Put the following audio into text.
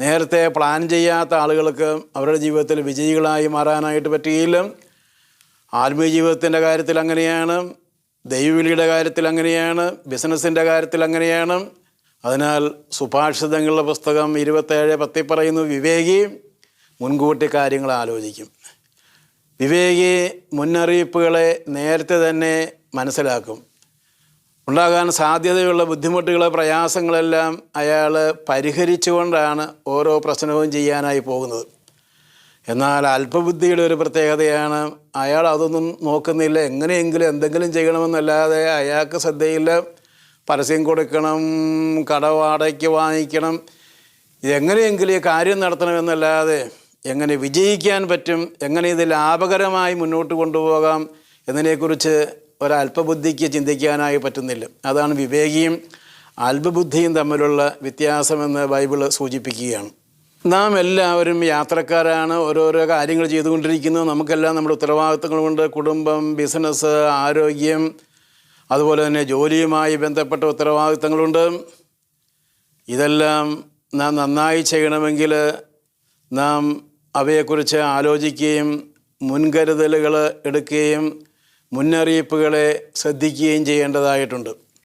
നേരത്തെ പ്ലാൻ ചെയ്യാത്ത ആളുകൾക്ക് അവരുടെ ജീവിതത്തിൽ വിജയികളായി മാറാനായിട്ട് പറ്റുകയില്ല ആത്മീയ ജീവിതത്തിന്റെ കാര്യത്തിൽ അങ്ങനെയാണ്. ദൈവവിളിയുടെ കാര്യത്തിൽ അങ്ങനെയാണ്. ബിസിനസ്സിന്റെ കാര്യത്തിൽ അങ്ങനെയാണ്. അതിനാൽ സുഭാഷിതങ്ങളുടെ പുസ്തകം ഇരുപത്തേഴ് പത്തി പറയുന്നു വിവേകി മുൻകൂട്ടി കാര്യങ്ങൾ ആലോചിക്കും. വിവേകി മുന്നറിയിപ്പുകളെ നേരത്തെ തന്നെ മനസ്സിലാക്കും. ഉണ്ടാകാൻ സാധ്യതയുള്ള ബുദ്ധിമുട്ടുകൾ പ്രയാസങ്ങളെല്ലാം അയാൾ പരിഹരിച്ചുകൊണ്ടാണ് ഓരോ പ്രശ്നവും ചെയ്യാനായി പോകുന്നത്. എന്നാൽ അല്പബുദ്ധിയുടെ ഒരു പ്രത്യേകതയാണ് അയാൾ അതൊന്നും നോക്കുന്നില്ല. എങ്ങനെയെങ്കിലും എന്തെങ്കിലും ചെയ്യണമെന്നല്ലാതെ അയാൾക്ക് ശ്രദ്ധയില്ല. പരസ്യം കൊടുക്കണം കടവാടയ്ക്ക് വാങ്ങിക്കണം. എങ്ങനെയെങ്കിലും ഈ കാര്യം നടത്തണമെന്നല്ലാതെ എങ്ങനെ വിജയിക്കാൻ പറ്റും എങ്ങനെ ഇത് ലാഭകരമായി മുന്നോട്ട് കൊണ്ടുപോകാം എന്നതിനെക്കുറിച്ച് ഒരല്പബുദ്ധിക്ക് ചിന്തിക്കാനായി പറ്റുന്നില്ല. അതാണ് വിവേകിയും അല്പബുദ്ധിയും തമ്മിലുള്ള വ്യത്യാസമെന്ന് ബൈബിൾ സൂചിപ്പിക്കുകയാണ്. നാം എല്ലാവരും യാത്രക്കാരാണ് ഓരോരോ കാര്യങ്ങൾ ചെയ്തുകൊണ്ടിരിക്കുന്നു. നമുക്കെല്ലാം നമ്മുടെ ഉത്തരവാദിത്തങ്ങളുണ്ട് കുടുംബം ബിസിനസ് ആരോഗ്യം അതുപോലെ തന്നെ ജോലിയുമായി ബന്ധപ്പെട്ട ഉത്തരവാദിത്തങ്ങളുണ്ട് ഇതെല്ലാം നാം നന്നായി ചെയ്യണമെങ്കിൽ നാം അവയെക്കുറിച്ച് ആലോചിക്കുകയും മുൻകരുതലുകൾ എടുക്കുകയും മുന്നറിയിപ്പുകളെ ശ്രദ്ധിക്കുകയും ചെയ്യേണ്ടതായിട്ടുണ്ട്.